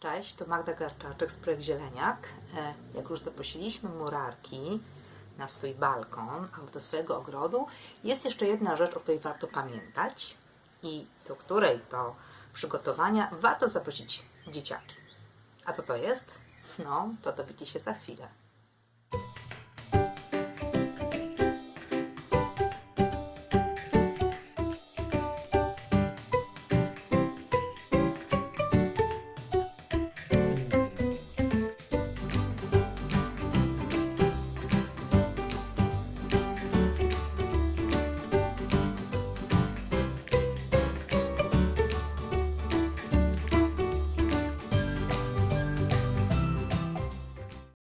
Cześć, to Magda Garczaczek z Projekt Zieleniak. E, jak już zaprosiliśmy murarki na swój balkon albo do swojego ogrodu, jest jeszcze jedna rzecz, o której warto pamiętać i do której to przygotowania warto zaprosić dzieciaki. A co to jest? No, to dowiecie się za chwilę.